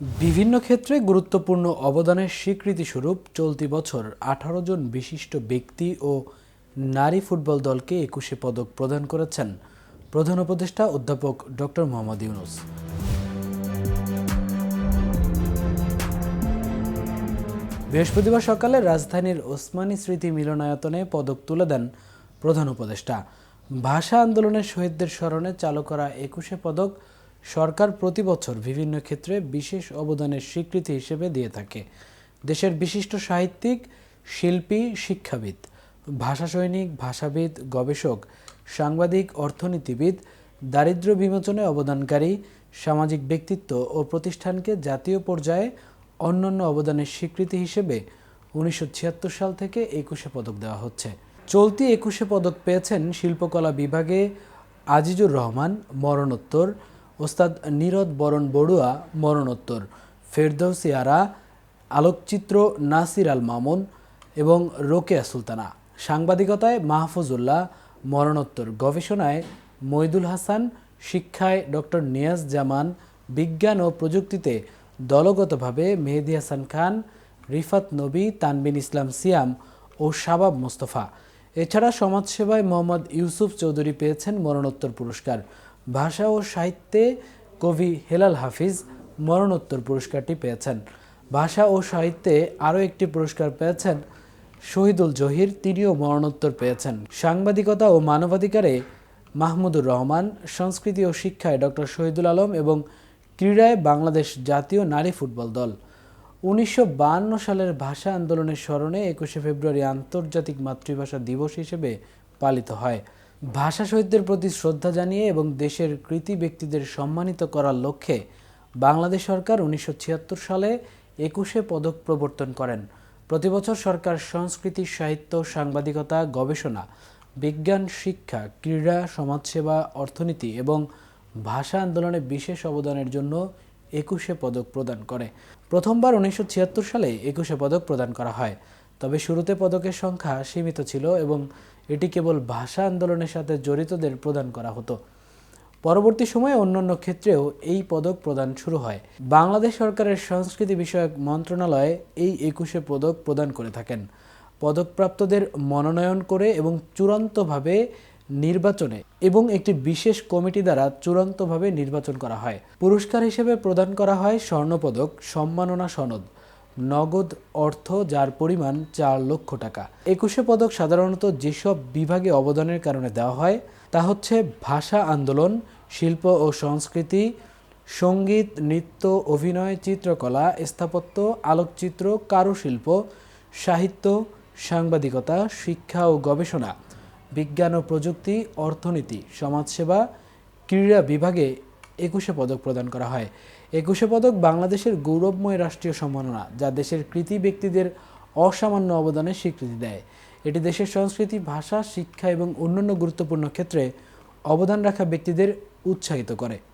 বিভিন্ন ক্ষেত্রে গুরুত্বপূর্ণ অবদানের স্বীকৃতিস্বরূপ চলতি বছর আঠারো জন বিশিষ্ট ব্যক্তি ও নারী ফুটবল দলকে একুশে পদক প্রদান করেছেন প্রধান উপদেষ্টা অধ্যাপক ডক্টর মোহাম্মদ ইউনুস। বৃহস্পতিবার সকালে রাজধানীর ওসমানী স্মৃতি মিলনায়তনে পদক তুলে দেন প্রধান উপদেষ্টা। ভাষা আন্দোলনের শহীদদের স্মরণে চালু করা একুশে পদক সরকার প্রতি বছর বিভিন্ন ক্ষেত্রে বিশেষ অবদানের স্বীকৃতি হিসেবে দিয়ে থাকে। দেশের বিশিষ্ট সাহিত্যিক, শিল্পী, শিক্ষাবিদ ভাষা সৈনিক ভাষাবিদ, গবেষক, সাংবাদিক, অর্থনীতিবিদ, দারিদ্র্য বিমোচনে অবদানকারী, সামাজিক ব্যক্তিত্ব ও প্রতিষ্ঠানকে জাতীয় পর্যায়ে অন্যান্য অবদানের স্বীকৃতি হিসেবে উনিশশো ছিয়াত্তর সাল থেকে একুশে পদক দেওয়া হচ্ছে। চলতি একুশে পদক পেয়েছেন শিল্পকলা বিভাগে আজিজুর রহমান, মরণোত্তর ওস্তাদ নীরদ বরণ বড়ুয়া, মরণোত্তর। ফেরদৌসি আরা, আলোকচিত্র নাসির আল মামুন এবং রোকেয়া সুলতানা। সাংবাদিকতায় মাহফুজুল্লাহ, মরণোত্তর। গবেষণায় মইদুল হাসান, শিক্ষায় ডক্টর নিয়াজ জামান, বিজ্ঞান ও প্রযুক্তিতে দলগতভাবে মেহেদি হাসান খান, রিফাত নবী, তানবিন ইসলাম সিয়াম ও শাবাব মোস্তফা। এছাড়া সমাজসেবায় মোহাম্মদ ইউসুফ চৌধুরী পেয়েছেন মরণোত্তর পুরস্কার। ভাষা ও সাহিত্যে কবি হেলাল হাফিজ মরণোত্তর পুরস্কারটি পেয়েছেন। ভাষা ও সাহিত্যে আরও একটি পুরস্কার পেয়েছেন, শহীদুল জহির তিনিও মরণোত্তর পেয়েছেন। সাংবাদিকতা ও মানবাধিকারে মাহমুদুর রহমান, সংস্কৃতি ও শিক্ষায় ডক্টর শহীদুল আলম এবং ক্রীড়ায় বাংলাদেশ জাতীয় নারী ফুটবল দল। উনিশশো সালের ভাষা আন্দোলনের স্মরণে একুশে ফেব্রুয়ারি আন্তর্জাতিক মাতৃভাষা দিবস হিসেবে পালিত হয়। ভাষা শহীদদের প্রতি শ্রদ্ধা জানিয়ে এবং দেশের কৃতি ব্যক্তিদের সম্মানিত করার লক্ষ্যে বাংলাদেশ সরকার উনিশশো ছিয়াত্তর সালে একুশে পদক প্রবর্তন করেন। প্রতিবছর সরকার সংস্কৃতি, সাহিত্য, সাংবাদিকতা, গবেষণা, বিজ্ঞান, শিক্ষা, ক্রীড়া, সমাজসেবা, অর্থনীতি এবং ভাষা আন্দোলনে বিশেষ অবদানের জন্য একুশে পদক প্রদান করে। প্রথমবার উনিশশো ছিয়াত্তর সালে একুশে পদক প্রদান করা হয়। তবে শুরুতে পদকের সংখ্যা সীমিত ছিল এবং এটি কেবল ভাষা আন্দোলনের সাথে জড়িতদের প্রদান করা হতো। পরবর্তী সময়ে অন্যান্য ক্ষেত্রেও এই পদক প্রদান শুরু হয়। বাংলাদেশ সরকারের সংস্কৃতি বিষয়ক মন্ত্রণালয় এই একুশে পদক প্রদান করে থাকেন। পদকপ্রাপ্তদের মনোনয়ন করে এবং চূড়ান্তভাবে নির্বাচনে এবং একটি বিশেষ কমিটি দ্বারা চূড়ান্তভাবে নির্বাচন করা হয়। পুরস্কার হিসেবে প্রদান করা হয় স্বর্ণপদক, সম্মাননা সনদ। নগদ অর্থ যার পরিমাণ চার লক্ষ টাকা। একুশে পদক সাধারণত যেসব বিভাগে অবদানের কারণে দেওয়া হয়, তা হচ্ছে ভাষা আন্দোলন, শিল্প ও সংস্কৃতি, সংগীত, নৃত্য, অভিনয়, চিত্রকলা, স্থাপত্য, আলোকচিত্র, কারুশিল্প, সাহিত্য, সাংবাদিকতা, শিক্ষা ও গবেষণা, বিজ্ঞান ও প্রযুক্তি, অর্থনীতি, সমাজসেবা, ক্রীড়া বিভাগে একুশে পদক প্রদান করা হয়। একুশে পদক বাংলাদেশের গৌরবময় রাষ্ট্রীয় সম্মাননা, যা দেশের কৃতি ব্যক্তিদের অসামান্য অবদানের স্বীকৃতি দেয়। এটি দেশের সংস্কৃতি, ভাষা, শিক্ষা এবং অন্যান্য গুরুত্বপূর্ণ ক্ষেত্রে অবদান রাখা ব্যক্তিদের উৎসাহিত করে।